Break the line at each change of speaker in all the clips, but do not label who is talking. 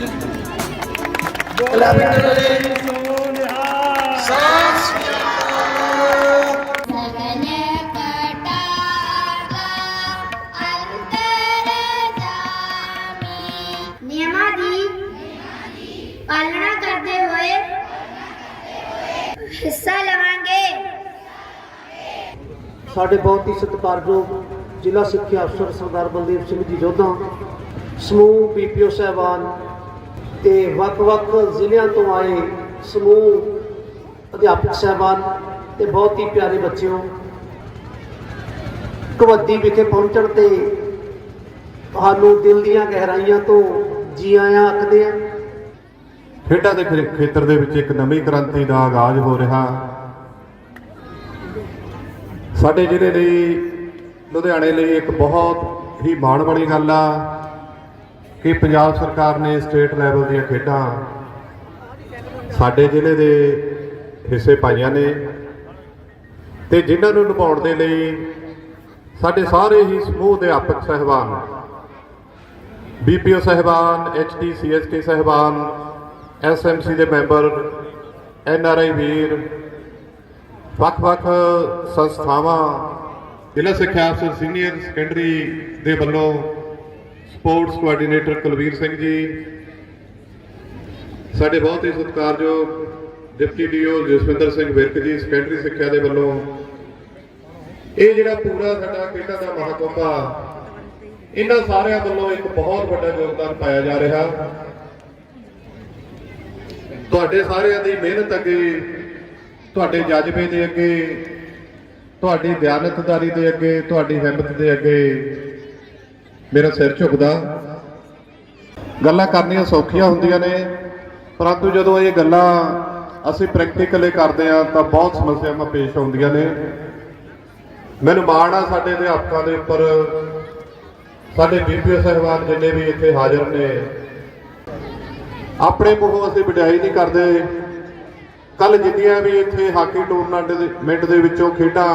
ਸਗਨ ਕਟਾਗਾ ਅੰਤਰ ਜਾਮੀ ਨਿਯਮਾਂ ਦੀ ਪਾਲਣਾ ਕਰਦੇ ਹੋਏ ਹਿੱਸਾ ਲਵਾਂਗੇ
ਸਾਡੇ ਬਹੁਤ ਹੀ ਸਤਿਕਾਰਯੋਗ ਜ਼ਿਲ੍ਹਾ ਸਿੱਖਿਆ ਅਫਸਰ ਸਰਦਾਰ ਬਲਦੇਵ ਸਿੰਘ ਜੀ ਜੋਧਾ ਸਮੂਹ ਪੀਪੀਓ ਸਹਿਬਾਨ ਤੇ ਵੱਖ-ਵੱਖ ਜ਼ਿਲ੍ਹਿਆਂ ਤੋਂ ਆਏ ਸਮੂਹ ਅਧਿਆਪਕ ਸਹਿਬਾਨ ਤੇ ਬਹੁਤ ਹੀ ਪਿਆਰੇ ਬੱਚਿਓ, ਕਬੱਡੀ ਵਿਖੇ ਪਹੁੰਚਣ ਤੇ ਤੁਹਾਨੂੰ ਦਿਲ ਦੀਆਂ ਗਹਿਰਾਈਆਂ ਤੋਂ ਜੀ ਆਇਆਂ ਆਖਦੇ ਆ।
ਖੇਡਾਂ ਦੇ ਖੇ- ਖੇਤਰ ਦੇ ਵਿੱਚ ਇੱਕ ਨਵੀਂ ਕ੍ਰਾਂਤੀ ਦਾ ਆਗਾਜ਼ ਹੋ ਰਿਹਾ। ਸਾਡੇ ਜ਼ਿਲ੍ਹੇ ਲਈ, ਲੁਧਿਆਣੇ ਲਈ ਇੱਕ ਬਹੁਤ ਹੀ ਮਾਣ ਵਾਲੀ ਗੱਲ ਆ। ਕਿ ਪੰਜਾਬ ਸਰਕਾਰ ਨੇ ਸਟੇਟ ਲੈਵਲ ਦੀਆਂ ਖੇਡਾਂ ਸਾਡੇ ਜ਼ਿਲ੍ਹੇ ਦੇ ਹਿੱਸੇ ਪਾਈਆਂ ਨੇ ਤੇ ਜਿਨ੍ਹਾਂ ਨੂੰ ਨਿਭਾਉਣ ਦੇ ਲਈ ਸਾਡੇ ਸਾਰੇ ਹੀ ਸਮੂਹ ਅਧਿਆਪਕ ਸਹਿਬਾਨ, ਬੀਪੀਓ ਸਹਿਬਾਨ ਐਚਟੀ ਸੀਐਸਕੇ ਸਹਿਬਾਨ ਐਸਐਮਸੀ ਦੇ ਮੈਂਬਰ ਐਨਆਰਆਈ ਵੀਰ, ਵੱਖ-ਵੱਖ ਸੰਸਥਾਵਾਂ, ਜ਼ਿਲ੍ਹਾ ਸਿੱਖਿਆ ਅਫਸਰ, ਸੀਨੀਅਰ, ਸੈਕੰਡਰੀ ਦੇ ਵੱਲੋਂ ਸਪੋਰਟਸ ਕੋਆਰਡੀਨੇਟਰ ਕੁਲਵੀਰ ਸਿੰਘ ਜੀ। ਸਾਡੇ ਬਹੁਤ ਹੀ ਸਤਿਕਾਰਯੋਗ deputy D O Jaswinder Singh Virk ji secondary ਸਿੱਖਿਆ ਦੇ ਵੱਲੋਂ। ਇਹ ਜਿਹੜਾ ਪੂਰਾ ਸਾਡਾ ਖੇਡਾਂ ਦਾ ਮਹਾਕੁੰਭ ਇਹਨਾਂ ਸਾਰਿਆਂ ਵੱਲੋਂ ਇੱਕ ਬਹੁਤ ਵੱਡਾ ਯੋਗਦਾਨ ਪਾਇਆ ਜਾ ਰਿਹਾ। ਤੁਹਾਡੇ ਸਾਰਿਆਂ ਦੀ ਮਿਹਨਤ ਅੱਗੇ, ਤੁਹਾਡੇ ਜਜ਼ਬੇ ਦੇ ਅੱਗੇ, ਤੁਹਾਡੀ ਦਿਆਨਤਦਾਰੀ ਦੇ ਅੱਗੇ, ਤੁਹਾਡੀ ਹਿੰਮਤ ਦੇ ਅੱਗੇ ਮੇਰਾ ਸਿਰ ਝੁਕਦਾ। ਗੱਲਾਂ ਕਰਨੀਆਂ ਸੌਖੀਆਂ ਹੁੰਦੀਆਂ ਨੇ, ਪਰੰਤੂ ਜਦੋਂ ਇਹ ਗੱਲਾਂ ਅਸੀਂ ਪ੍ਰੈਕਟੀਕਲੀ ਕਰਦੇ ਆ ਤਾਂ ਬਹੁਤ ਸਮੱਸਿਆਵਾਂ ਪੇਸ਼ ਆਉਂਦੀਆਂ ਨੇ। ਮੈਨੂੰ ਮਾਣ ਆ ਸਾਡੇ ਅਧਿਆਪਕਾਂ ਦੇ ਉੱਪਰ। ਸਾਡੇ ਬੀਪੀਓ ਸਹਿਬਾਨ ਜਿੰਨੇ ਵੀ ਇੱਥੇ ਹਾਜ਼ਰ ਨੇ। ਆਪਣੇ ਮੂੰਹੋਂ ਅਸੀਂ ਵਡਿਆਈ ਨਹੀਂ ਕਰਦੇ। ਕੱਲ ਜਿੰਨੀਆਂ ਵੀ ਇੱਥੇ ਹਾਕੀ ਟੂਰਨਾਮੈਂਟ ਦੇ ਮਿੰਟ ਦੇ ਵਿੱਚੋਂ ਖੇਡਾਂ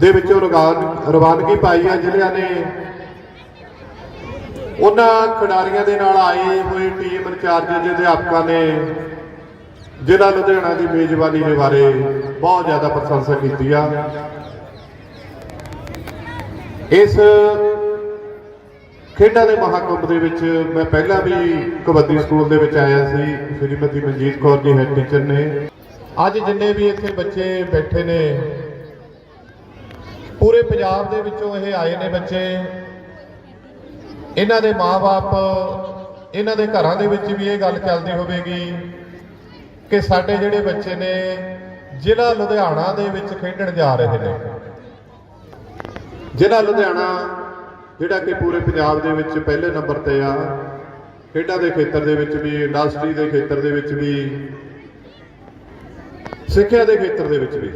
ਦੇ ਵਿੱਚੋਂ ਰਵਾਨ- ਰਵਾਨਗੀ ਪਾਈ ਆ ਜ਼ਿਲ੍ਹਿਆਂ ਨੇ। ਉਹਨਾਂ ਖਿਡਾਰੀਆਂ ਦੇ ਨਾਲ ਆਏ ਹੋਏ ਟੀਮ ਇੰਚਾਰਜ ਦੇ ਅਧਿਆਪਕਾਂ ਨੇ ਜ਼ਿਲ੍ਹਾ ਲੁਧਿਆਣਾ ਦੀ ਮੇਜ਼ਬਾਨੀ ਦੇ ਬਾਰੇ ਬਹੁਤ ਜ਼ਿਆਦਾ ਪ੍ਰਸ਼ੰਸਾ ਕੀਤੀ ਆ। ਇਸ ਖੇਡਾਂ ਦੇ ਮਹਾਕੁੰਭ ਦੇ ਵਿੱਚ ਮੈਂ ਪਹਿਲਾਂ ਵੀ ਕਬੱਡੀ ਸਕੂਲ ਦੇ ਵਿੱਚ ਆਇਆ ਸੀ। ਸ਼੍ਰੀਮਤੀ ਮਨਜੀਤ ਕੌਰ ਜੀ ਹੈਡ ਟੀਚਰ ਨੇ। ਅੱਜ ਜਿੰਨੇ ਵੀ ਇੱਥੇ ਬੱਚੇ ਬੈਠੇ ਨੇ ਪੂਰੇ ਪੰਜਾਬ ਦੇ ਵਿੱਚੋਂ ਇਹ ਆਏ ਨੇ ਬੱਚੇ। ਇਹਨਾਂ ਦੇ ਮਾਪੇ ਇਹਨਾਂ ਦੇ ਘਰਾਂ ਦੇ ਵਿੱਚ ਵੀ ਇਹ ਗੱਲ ਚੱਲਦੀ ਹੋਵੇਗੀ ਕਿ ਸਾਡੇ ਜਿਹੜੇ ਬੱਚੇ ਨੇ, ਜ਼ਿਲ੍ਹਾ ਲੁਧਿਆਣਾ ਦੇ ਵਿੱਚ ਖੇਡਣ ਜਾ ਰਹੇ ਨੇ। ਜ਼ਿਲ੍ਹਾ ਲੁਧਿਆਣਾ, ਜਿਹੜਾ ਕਿ ਪੂਰੇ ਪੰਜਾਬ ਦੇ ਵਿੱਚ ਪਹਿਲੇ ਨੰਬਰ ਤੇ ਆ, ਖੇਡਾਂ ਦੇ ਖੇਤਰ ਦੇ ਵਿੱਚ ਵੀ, ਇੰਡਸਟਰੀ ਦੇ ਖੇਤਰ ਦੇ ਵਿੱਚ ਵੀ, ਸਿੱਖਿਆ ਦੇ ਖੇਤਰ ਦੇ ਵਿੱਚ ਵੀ।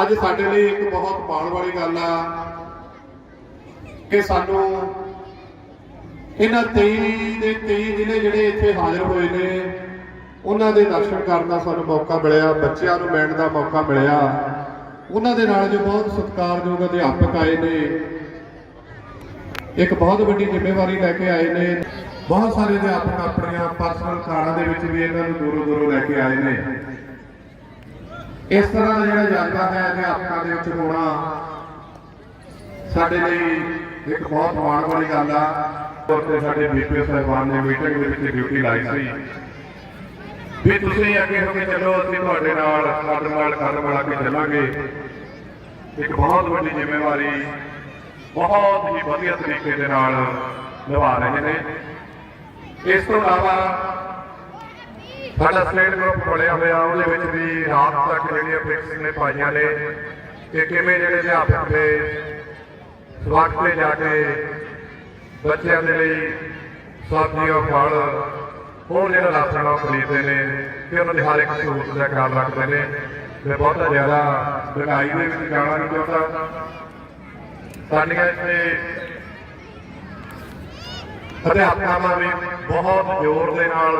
ਅੱਜ ਸਾਡੇ ਲਈ ਇੱਕ ਬਹੁਤ ਮਾਣ ਵਾਲੀ ਗੱਲ ਆ ਕਿ ਸਾਨੂੰ ਇਹਨਾਂ 23 ਦੇ 23 ਜ਼ਿਲ੍ਹੇ ਜਿਹੜੇ ਇੱਥੇ ਹਾਜ਼ਰ ਹੋਏ ਨੇ, ਉਹਨਾਂ ਦੇ ਦਰਸ਼ਨ ਕਰਨ ਦਾ ਸਾਨੂੰ ਮੌਕਾ ਮਿਲਿਆ, ਬੱਚਿਆਂ ਨੂੰ ਮਿਲਣ ਦਾ ਮੌਕਾ ਮਿਲਿਆ। ਉਹਨਾਂ ਦੇ ਨਾਲ ਜੋ ਬਹੁਤ ਸਤਿਕਾਰਯੋਗ ਅਧਿਆਪਕ ਆਏ ਨੇ, ਇੱਕ ਬਹੁਤ ਵੱਡੀ ਜ਼ਿੰਮੇਵਾਰੀ ਲੈ ਕੇ ਆਏ ਨੇ। ਬਹੁਤ ਸਾਰੇ ਅਧਿਆਪਕ ਆਪਣੀਆਂ ਪਰਸਨਲ ਕਾਰਾਂ ਦੇ ਵਿੱਚ ਵੀ ਇਹਨਾਂ ਨੂੰ ਦੂਰੋਂ ਦੂਰੋਂ ਲੈ ਕੇ ਆਏ ਨੇ। ਇਸ ਤਰ੍ਹਾਂ ਦਾ ਜਿਹੜਾ ਜਜ਼ਬਾ ਹੈ ਅਧਿਆਪਕਾਂ ਦੇ ਵਿੱਚ ਹੋਣਾ, ਸਾਡੇ ਲਈ ਇੱਕ ਬਹੁਤ ਮਾਣ ਵਾਲੀ ਗੱਲ ਆ। ਔਰ ਤੇ ਸਾਡੇ ਬੀਪੀਓ ਸਾਹਿਬਾਨ ਨੇ ਮੀਟਿੰਗ ਦੇ ਵਿੱਚ ਡਿਊਟੀ ਲਾਈ ਸੀ। ਵੀ ਤੁਸੀਂ ਅੱਗੇ ਹੋ ਕੇ ਚੱਲੋ, ਅਸੀਂ ਤੁਹਾਡੇ ਨਾਲ ਕੱਦ ਨਾਲ ਕਰਨ ਮਿਲਾ ਕੇ ਚੱਲਾਂਗੇ। ਇੱਕ ਬਹੁਤ ਵੱਡੀ ਜ਼ਿੰਮੇਵਾਰੀ ਬਹੁਤ ਹੀ ਵਧੀਆ ਤਰੀਕੇ ਦੇ ਨਾਲ ਨਿਭਾ ਰਹੇ ਨੇ। ਇਸ ਤੋਂ ਇਲਾਵਾ ਸਾਡਾ ਸਟੇਟ ਗਰੁੱਪ ਬਣਿਆ ਹੋਇਆ, ਉਹਦੇ ਵਿੱਚ ਵੀ ਰਾਤ ਤੱਕ ਜਿਹੜੀਆਂ ਫਿਕਸਿੰਗ ਨੇ ਪਾਈਆਂ ਨੇ, ਕਿ ਕਿਵੇਂ ਜਿਹੜੇ ਅਧਿਆਪਕ ਨੇ ਸਵਾਗਤ ਤੇ ਜਾ ਕੇ ਬੱਚਿਆਂ ਦੇ ਲਈ ਸਬਜ਼ੀਆਂ ਫਲ, ਹੋਰ ਜਿਹੜਾ ਰਾਸ਼ਨ ਉਹ ਖਰੀਦਦੇ ਨੇ ਤੇ ਉਹਨਾਂ ਦੀ ਹਰ ਇੱਕ ਸਹੂਲਤ ਦਾ ਖਿਆਲ ਰੱਖਦੇ ਨੇ। ਮੈਂ ਬਹੁਤਾ ਜ਼ਿਆਦਾ ਮਹਿੰਗਾਈ ਦੇ ਵਿੱਚ ਜਾਣਾ ਨਹੀਂ ਚਾਹੁੰਦਾ। ਸਾਡੀਆਂ ਇੱਥੇ ਅਧਿਆਪਕਾਂ ਵੀ ਬਹੁਤ ਜ਼ੋਰ ਦੇ ਨਾਲ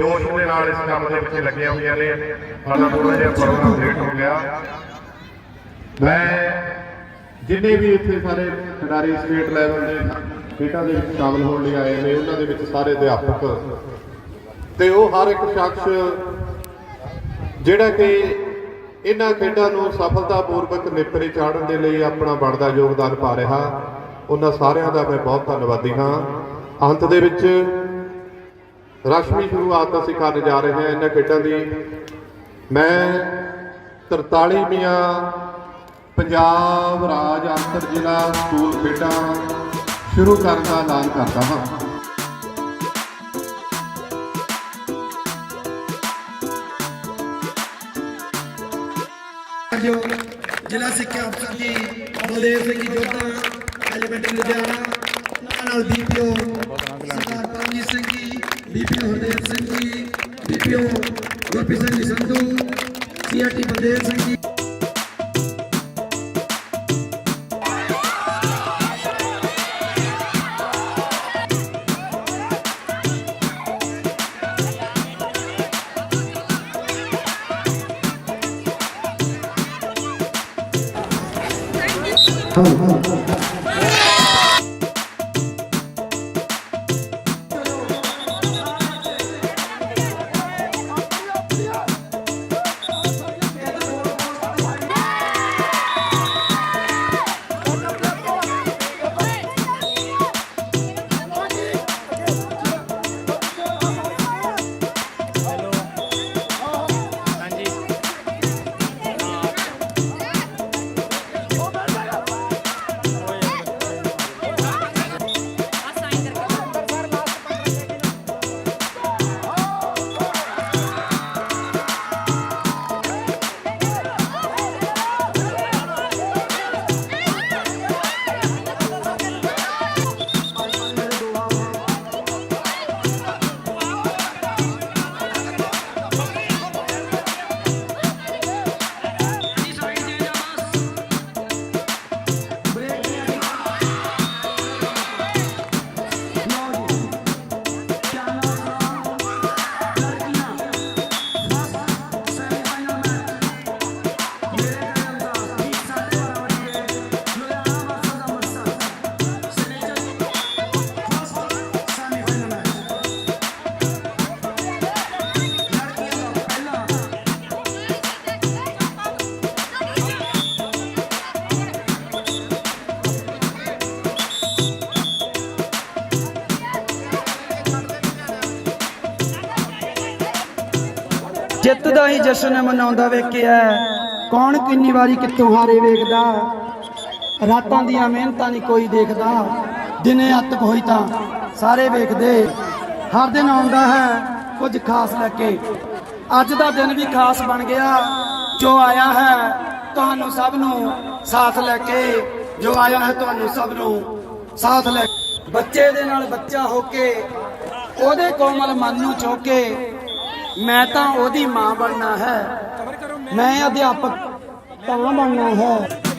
ਜੋਸ਼ ਦੇ ਨਾਲ ਇਸ ਕੰਮ ਦੇ ਵਿੱਚ ਲੱਗੀਆਂ ਹੋਈਆਂ ਨੇ, ਸਾਡਾ ਥੋੜਾ ਜਿਹਾ ਪ੍ਰੋਗਰਾਮ ਲੇਟ ਹੋ ਗਿਆ। ਮੈਂ ਜਿੰਨੇ ਵੀ ਇੱਥੇ ਸਾਰੇ ਖਿਡਾਰੀ ਸਟੇਟ ਲੈਵਲ ਦੇ ਖੇਡਾਂ ਦੇ ਵਿੱਚ ਸ਼ਾਮਲ ਹੋਣ ਲਈ ਆਏ ਨੇ, ਉਹਨਾਂ ਦੇ ਵਿੱਚ ਸਾਰੇ ਅਧਿਆਪਕ ਤੇ ਉਹ ਹਰ ਇੱਕ ਸ਼ਖਸ ਜਿਹੜਾ ਕਿ ਇਹਨਾਂ ਖੇਡਾਂ ਨੂੰ ਸਫਲਤਾਪੂਰਵਕ ਨਿਪਰੇ ਚਾੜਨ ਦੇ ਲਈ ਆਪਣਾ ਬਣਦਾ ਯੋਗਦਾਨ ਪਾ ਰਿਹਾ, ਉਹਨਾਂ ਸਾਰਿਆਂ ਦਾ ਮੈਂ ਬਹੁਤ ਧੰਨਵਾਦੀ ਹਾਂ। ਅੰਤ ਦੇ ਵਿੱਚ ਰਸਮੀ ਸ਼ੁਰੂਆਤ ਅਸੀਂ ਕਰਨ ਜਾ ਰਹੇ ਹਾਂ ਇਹਨਾਂ ਖੇਡਾਂ ਦੀ। ਮੈਂ 43ਵੀਆਂ ਪੰਜਾਬ ਰਾਜ ਅੰਤਰ ਜ਼ਿਲ੍ਹਾ ਸਕੂਲ ਖੇਡਾਂ ਸ਼ੁਰੂ ਕਰਨ ਦਾ ਐਲਾਨ ਕਰਦਾ ਹਾਂ।
ਜ਼ਿਲ੍ਹਾ ਸਿੱਖਿਆ ਅਫਸਰ ਜੀ ਬਲਦੇਵ ਸਿੰਘ ਜੋਧਾ ਐਲੀਮੈਂਟਰੀ ਲੁਧਿਆਣਾ ਨਾਲ ਨਾਲ ਬੀਪੀਓ ਸਰਦਾਰ Paramjit Singh ji, BPO Hardev Singh ji, BPO Gurpreet Singh Sandhu, CRT Baldev Singh ji.
ਜਿੱਤ ਦਾ ਹੀ ਜਸ਼ਨ ਮਨਾਉਂਦਾ ਵੇਖਿਆ। ਕੌਣ ਕਿੰਨੀ ਵਾਰੀ ਕਿੱਥੋਂ ਹਾਰੇ ਵੇਖਦਾ। ਰਾਤਾਂ ਦੀਆਂ ਮਿਹਨਤਾਂ ਨਹੀਂ ਕੋਈ ਦੇਖਦਾ। ਦਿਨੇ ਅੱਤਕ ਹੋਈ ਤਾਂ ਸਾਰੇ ਵੇਖਦੇ। ਹਰ ਦਿਨ ਆਉਂਦਾ ਹੈ ਕੁਝ ਖਾਸ ਲੈ ਕੇ। ਅੱਜ ਦਾ ਦਿਨ ਵੀ ਖਾਸ ਬਣ ਗਿਆ। ਜੋ ਆਇਆ ਹੈ ਤੁਹਾਨੂੰ ਸਭ ਨੂੰ ਸਾਥ ਲੈ ਕੇ। ਜੋ ਆਇਆ ਹੈ ਤੁਹਾਨੂੰ ਸਭ ਨੂੰ ਸਾਥ ਲੈ ਬੱਚੇ ਦੇ ਨਾਲ ਬੱਚਾ ਹੋ ਕੇ, ਉਹਦੇ ਕੋਮਲ ਮਨ ਨੂੰ ਛੋ ਕੇ ਮੈਂ ਤਾਂ ਉਹਦੀ ਮਾਂ ਬਣਨਾ ਹੈ। ਮੈਂ ਅਧਿਆਪਕ ਤਾਂ ਬਣਨਾ ਹੈ।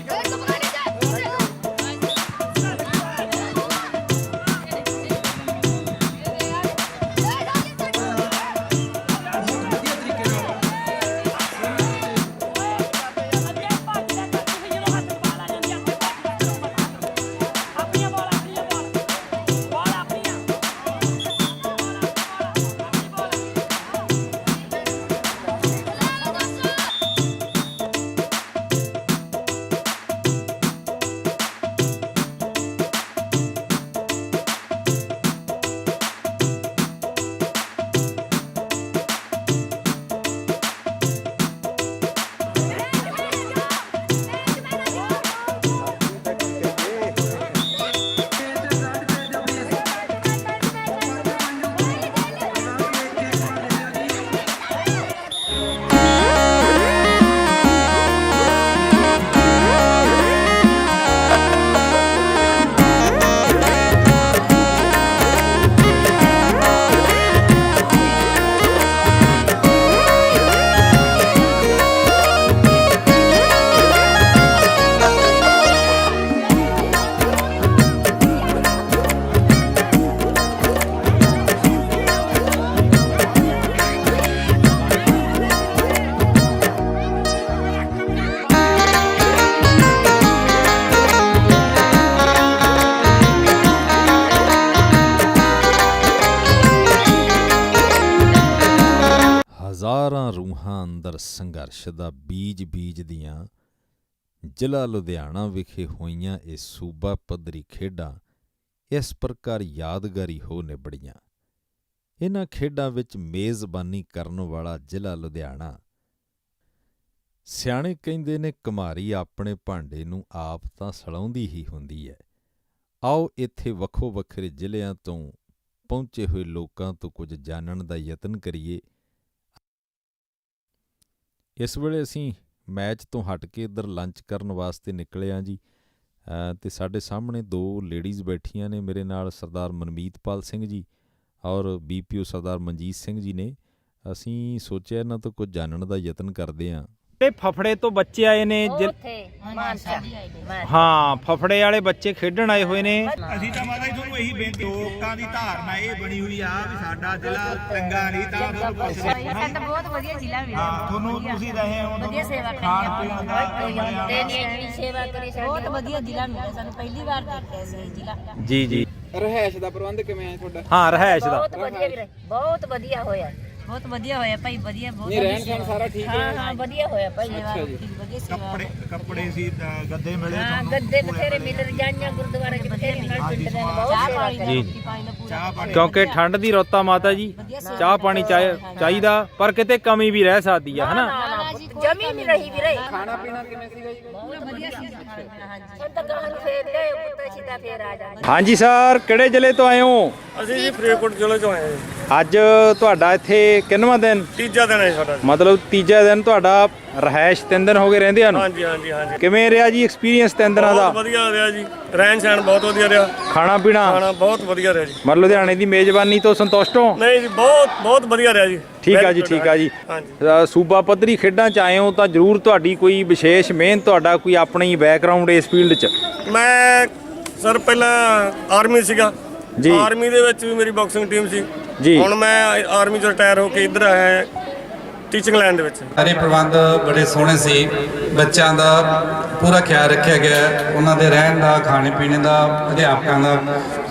ਹਜ਼ਾਰਾਂ ਅੰਦਰ ਸੰਘਰਸ਼ ਦਾ ਬੀਜ ਬੀਜਦੀਆਂ ਜ਼ਿਲ੍ਹਾ ਲੁਧਿਆਣਾ ਵਿਖੇ ਹੋਈਆਂ ਇਹ ਸੂਬਾ ਪੱਧਰੀ ਖੇਡਾਂ ਇਸ ਪ੍ਰਕਾਰ ਯਾਦਗਾਰੀ ਹੋ ਨਿਬੜੀਆਂ। ਇਹਨਾਂ ਖੇਡਾਂ ਵਿੱਚ ਮੇਜ਼ਬਾਨੀ ਕਰਨ ਵਾਲਾ ਜ਼ਿਲ੍ਹਾ ਲੁਧਿਆਣਾ ਸਿਆਣੇ ਕਹਿੰਦੇ ਨੇ, ਕੁਮਾਰੀ ਆਪਣੇ ਭਾਂਡੇ ਨੂੰ ਆਪ ਤਾਂ ਸਲਾਉਂਦੀ ਹੀ ਹੁੰਦੀ ਹੈ। ਆਓ ਇੱਥੇ ਵੱਖੋ ਵੱਖਰੇ ਜ਼ਿਲ੍ਹਿਆਂ ਤੋਂ ਪਹੁੰਚੇ ਹੋਏ ਲੋਕਾਂ ਤੋਂ ਕੁਝ ਜਾਣਨ ਦਾ ਯਤਨ ਕਰੀਏ। ਇਸ ਵੇਲੇ ਅਸੀਂ ਮੈਚ ਤੋਂ ਹਟ ਕੇ ਇੱਧਰ ਲੰਚ ਕਰਨ ਵਾਸਤੇ ਨਿਕਲੇ ਹਾਂ ਜੀ। ਅ, ਤੇ ਸਾਡੇ ਸਾਹਮਣੇ ਦੋ ਲੇਡੀਜ਼ ਬੈਠੀਆਂ ਨੇ ਮੇਰੇ ਨਾਲ ਸਰਦਾਰ ਮਨਮੀਤਪਾਲ ਸਿੰਘ ਜੀ ਔਰ ਬੀਪੀਓ ਸਰਦਾਰ ਮਨਜੀਤ ਸਿੰਘ ਜੀ ਨੇ। ਅਸੀਂ ਸੋਚਿਆ ਇਹਨਾਂ ਤੋਂ ਕੁਝ ਜਾਣਨ ਦਾ ਯਤਨ ਕਰਦੇ ਹਾਂ।
ਤੇ ਫਫੜੇ ਤੋਂ ਬੱਚੇ ਆਏ ਨੇ ਹਾਂ ਫਫੜੇ ਵਾਲੇ ਬੱਚੇ ਖੇਡਣ ਆਏ ਹੋਏ ਨੇ।
ਅਸੀਂ ਤਾਂ ਮਾਤਾ ਜੀ ਤੁਹਾਨੂੰ ਇਹੀ ਬੇਨਤੀ ਲੋਕਾਂ ਦੀ ਧਾਰਨਾ ਇਹ ਬਣੀ ਹੋਈ ਆ ਵੀ ਸਾਡਾ ਜ਼ਿਲ੍ਹਾ ਚੰਗਾ ਨਹੀਂ ਤਾਂ ਤੁਹਾਨੂੰ
ਬਹੁਤ ਵਧੀਆ ਜ਼ਿਲ੍ਹਾ ਮਿਲਿਆ
ਹਾਂ, ਤੁਹਾਨੂੰ ਤੁਸੀਂ ਰਹੇ ਹੋ
ਵਧੀਆ ਸੇਵਾ
ਖਾਣ ਪੀਣ ਦਾ
ਤੇ ਇੰਨੀ ਸੇਵਾ ਕਰੀ ਸਾਡੀ ਬਹੁਤ ਵਧੀਆ ਜ਼ਿਲ੍ਹਾ ਮਿਲਿਆ ਸਾਨੂੰ ਪਹਿਲੀ ਵਾਰ ਦੇਖਿਆ ਸੀ ਜ਼ਿਲ੍ਹਾ।
ਜੀ ਜੀ।
ਰਹਿائش ਦਾ ਪ੍ਰਬੰਧ ਕਿਵੇਂ ਹੈ ਤੁਹਾਡਾ?
ਹਾਂ ਰਹਿائਸ਼ ਦਾ।
ਬਹੁਤ ਵਧੀਆ ਵੀਰੇ ਬਹੁਤ ਵਧੀਆ ਹੋਇਆ। ਬਹੁਤ ਵਧੀਆ ਹੋਇਆ ਭਾਈ ਵਧੀਆ ਬਹੁਤ
ਨਹੀਂ ਰਹਿਣ ਸਹਿਣ ਸਾਰਾ ਠੀਕ ਹੈ।
ਹਾਂ ਹਾਂ ਵਧੀਆ ਹੋਇਆ ਭਾਈ
ਜੀ।
ਵਧੀਆ ਸੇਵਾ।
ਕੱਪੜੇ ਕੱਪੜੇ ਸੀ ਅ, ਗੱਦੇ ਮਿਲੇ
ਹਾਂ
ਤੁਹਾਨੂੰ?
ਗੱਦੇ ਬਥੇਰੇ ਮਿਲ ਰਜਾਈਆਂ ਗੁਰਦੁਆਰੇ ਚ ਬਥੇਰੇ ਮਿਲ ਪਿੰਡ ਦੇ ਨੇ ਬਹੁਤ ਸੇਵਾ ਕਰੀ
ਜੀ।
ਚਾਹ ਪਾਣੀ
ਕਿਉਂਕਿ ਠੰਡ ਦੀ ਰੁੱਤਾ ਮਾਤਾ ਜੀ ਚਾਹ ਪਾਣੀ ਚਾਹੀ- ਚਾਹੀਦਾ ਪਰ ਕਿਤੇ ਕਮੀ ਵੀ ਰਹਿ ਸਕਦੀ ਆ ਹਨਾ?
ਜਮੀ ਨਹੀਂ ਰਹੀ ਵੀਰੇ।
ਖਾਣਾ ਪੀਣਾ ਕਿਵੇਂ ਸੀਗਾ ਜੀ?
ਵਧੀਆ ਸੀ ਹੁਣ ਤਾਂ ਗਾਂ ਨੂੰ ਫੇਰ ਲਿਆਏ ਪੁੱਤ ਸਿੱਧਾ ਫੇਰ ਆ ਜਾਣਾ
ਹਾਂਜੀ ਸਰ ਕਿਹੜੇ ਜ਼ਿਲ੍ਹੇ ਤੋਂ ਆਏ ਹੋ?
ਅਸੀਂ ਜੀ ਫਰੀਦਕੋਟ ਜ਼ਿਲ੍ਹੇ ਚੋਂ ਆਏ ਹਾਂ
ਅੱਜ ਤੁਹਾਡਾ ਇੱਥੇ ਕਿੰਨਵਾਂ ਦਿਨ?
ਤੀਜਾ ਦਿਨ ਹੈ ਸਾਡਾ
ਮਤਲਬ ਤੀਜਾ ਦਿਨ ਤੁਹਾਡਾ ਰਹਿائش ਤਿੰਨ ਦਿਨ ਹੋ ਗਏ ਰਹਿੰਦਿਆਂ ਨੂੰ?
ਹਾਂਜੀ ਹਾਂਜੀ ਹਾਂਜੀ।
ਕਿਵੇਂ ਰਿਹਾ ਜੀ ਐਕਸਪੀਰੀਅੰਸ ਤਿੰਨ ਦਿਨਾਂ
ਬਹੁਤ ਵਧੀਆ ਰਿਹਾ ਜੀ। ਰਹਿਣ ਸਹਿਣ ਬਹੁਤ ਵਧੀਆ ਰਿਹਾ।
ਖਾਣਾ ਪੀਣਾ?
ਖਾਣਾ ਬਹੁਤ ਵਧੀਆ ਰਿਹਾ ਜੀ।
ਮਤਲਬ ਲੁਧਿਆਣੇ ਦੀ ਮੇਜ਼ਬਾਨੀ ਤੋਂ ਸੰਤੁਸ਼ਟ ਹੋ?
ਨਹੀਂ ਜੀ ਬਹੁਤ ਬਹੁਤ ਵਧੀਆ ਰਿਹਾ ਜੀ।
ਠੀਕ ਆ ਜੀ ਠੀਕ ਆ ਜੀ।
ਹਾਂਜੀ।
ਸੂਬਾ ਪੱਧਰੀ ਖੇਡਾਂ ਚ ਆਏ ਹੋ ਤਾਂ ਜ਼ਰੂਰ ਤੁਹਾਡੀ ਕੋਈ ਵਿਸ਼ੇਸ਼ ਮਿਹਨਤ ਤੁਹਾਡਾ ਕੋਈ ਆਪਣੀ ਬੈਕਗ੍ਰਾਉਂਡ ਇਸ ਫੀਲਡ ਚ?
ਮੈਂ ਸਰ ਪਹਿਲਾਂ ਆਰਮੀ ਸੀਗਾ।
ਜੀ।
ਆਰਮੀ ਦੇ ਵਿੱਚ ਵੀ ਮੇਰੀ ਬਾਕਸਿੰਗ ਟੀਮ ਸੀ।
ਜੀ।
ਹੁਣ ਮੈਂ ਆਰਮੀ ਤੋਂ ਰਿਟਾਇਰ ਹੋ ਕੇ ਇੱਧਰ ਆਇਆ ਟੀਚਿੰਗ ਲਾਈਨ ਦੇ ਵਿੱਚ।
ਸਾਰੇ ਪ੍ਰਬੰਧ ਬੜੇ ਸੋਹਣੇ ਸੀ। ਬੱਚਿਆਂ ਦਾ ਪੂਰਾ ਖਿਆਲ ਰੱਖਿਆ ਗਿਆ। ਹੈ। ਉਹਨਾਂ ਦੇ ਰਹਿਣ ਦਾ ਖਾਣੇ ਪੀਣੇ ਦਾ ਅਧਿਆਪਕਾਂ ਦਾ।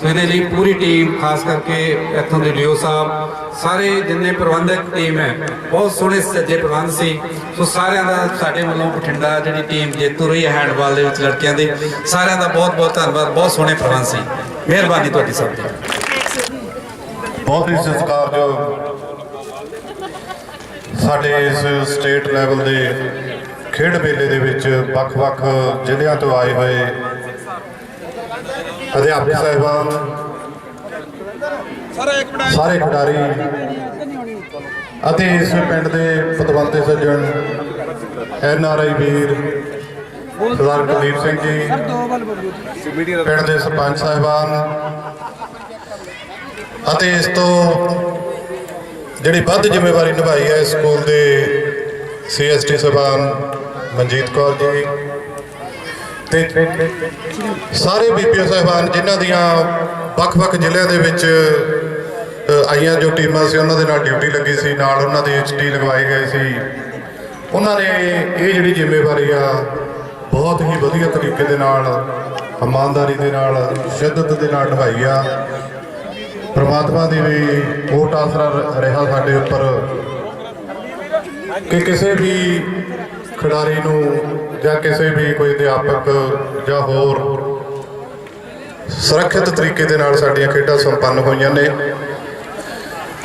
ਸੋ ਇਹਦੇ ਲਈ ਪੂਰੀ ਟੀਮ ਖਾਸ ਕਰਕੇ ਇੱਥੋਂ ਦੇ ਲਿਓ ਸਾਹਿਬ ਸਾਰੇ ਜਿੰਨੇ ਪ੍ਰਬੰਧਕ ਟੀਮ ਹੈ ਬਹੁਤ ਸੋਹਣੇ ਸੱਜੇ ਪ੍ਰਬੰਧ ਸੀ। ਸੋ ਸਾਰਿਆਂ ਦਾ ਸਾਡੇ ਵੱਲੋਂ ਬਠਿੰਡਾ ਜਿਹੜੀ ਟੀਮ ਜੇਤੂ ਰਹੀ ਹੈ ਹੈਂਡਬਾਲ ਦੇ ਵਿੱਚ ਲੜਕਿਆਂ ਦੀ ਸਾਰਿਆਂ ਦਾ ਬਹੁਤ ਬਹੁਤ ਧੰਨਵਾਦ ਬਹੁਤ ਸੋਹਣੇ ਪ੍ਰਬੰਧ ਸੀ। ਮਿਹਰਬਾਨੀ ਤੁਹਾਡੀ ਸਭ ਦੀ।
ਬਹੁਤ ਹੀ ਸਤਿਕਾਰਯੋਗ ਸਾਡੇ ਇਸ ਸਟੇਟ ਲੈਵਲ ਦੇ ਖੇਡ ਮੇਲੇ ਦੇ ਵਿੱਚ ਵੱਖ-ਵੱਖ ਜ਼ਿਲ੍ਹਿਆਂ ਤੋਂ ਆਏ ਹੋਏ ਅਧਿਆਪਕ ਸਾਹਿਬਾਨ, ਸਾਰੇ ਖਿਡਾਰੀ ਅਤੇ ਇਸ ਪਿੰਡ ਦੇ ਪਤਵੰਤੇ ਸੱਜਣ, ਐਨ ਆਰ ਆਈ ਵੀਰ, ਸਰਦਾਰ ਕੁਲਦੀਪ ਸਿੰਘ ਜੀ, ਪਿੰਡ ਦੇ ਸਰਪੰਚ ਸਾਹਿਬਾਨ ਅਤੇ ਇਸ ਤੋਂ ਜਿਹੜੀ ਵੱਧ ਜ਼ਿੰਮੇਵਾਰੀ ਨਿਭਾਈ ਹੈ ਇਸ ਸਕੂਲ ਦੇ ਸੀਐਸਟੀ ਸਾਹਿਬਾਨ ਮਨਜੀਤ ਕੌਰ ਜੀ। ਤੇ ਸਾਰੇ ਬੀਪੀਓ ਸਾਹਿਬਾਨ ਜਿਨ੍ਹਾਂ ਦੀਆਂ ਵੱਖ-ਵੱਖ ਜ਼ਿਲ੍ਹਿਆਂ ਦੇ ਵਿੱਚ ਆਈਆਂ ਜੋ ਟੀਮਾਂ ਸੀ, ਉਹਨਾਂ ਦੇ ਨਾਲ ਡਿਊਟੀ ਲੱਗੀ ਸੀ, ਨਾਲ ਉਹਨਾਂ ਦੇ ਐਚਟੀ ਲਗਵਾਏ ਗਏ ਸੀ। ਉਹਨਾਂ ਨੇ ਇਹ ਜਿਹੜੀ ਜ਼ਿੰਮੇਵਾਰੀ ਆ, ਬਹੁਤ ਹੀ ਵਧੀਆ ਤਰੀਕੇ ਦੇ ਨਾਲ, ਇਮਾਨਦਾਰੀ ਦੇ ਨਾਲ, ਸ਼ਿੱਦਤ ਦੇ ਨਾਲ ਨਿਭਾਈ ਆ। ਪ੍ਰਮਾਤਮਾ ਦੀ ਵੀ ਕੋਟ ਆਸਰਾ ਰਿਹਾ ਸਾਡੇ ਉੱਪਰ ਕਿ ਕਿਸੇ ਵੀ ਖਿਡਾਰੀ ਨੂੰ ਜਾਂ ਕਿਸੇ ਵੀ ਕੋਈ ਅਧਿਆਪਕ ਜਾਂ ਹੋਰ ਸੁਰੱਖਿਅਤ ਤਰੀਕੇ ਦੇ ਨਾਲ ਸਾਡੀਆਂ ਖੇਡਾਂ ਸੰਪੰਨ ਹੋਈਆਂ ਨੇ।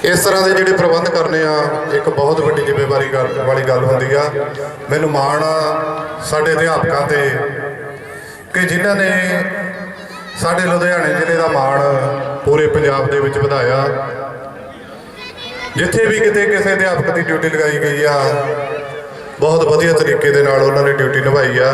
ਇਸ ਤਰ੍ਹਾਂ ਦੇ ਜਿਹੜੇ ਪ੍ਰਬੰਧ ਕਰਨੇ ਆ, ਇੱਕ ਬਹੁਤ ਵੱਡੀ ਜ਼ਿੰਮੇਵਾਰੀ ਗੱਲ- ਵਾਲੀ ਗੱਲ ਹੁੰਦੀ ਆ। ਮੈਨੂੰ ਮਾਣ ਆ ਸਾਡੇ ਅਧਿਆਪਕਾਂ ਤੇ ਕਿ ਜਿਨ੍ਹਾਂ ਨੇ ਸਾਡੇ ਲੁਧਿਆਣੇ ਜ਼ਿਲ੍ਹੇ ਦਾ ਮਾਣ ਪੂਰੇ ਪੰਜਾਬ ਦੇ ਵਿੱਚ ਵਧਾਇਆ। ਜਿੱਥੇ ਵੀ ਕਿਤੇ ਕਿਸੇ ਅਧਿਆਪਕ ਦੀ ਡਿਊਟੀ ਲਗਾਈ ਗਈ ਆ, ਬਹੁਤ ਵਧੀਆ ਤਰੀਕੇ ਦੇ ਨਾਲ ਉਹਨਾਂ ਨੇ ਡਿਊਟੀ ਨਿਭਾਈ ਆ।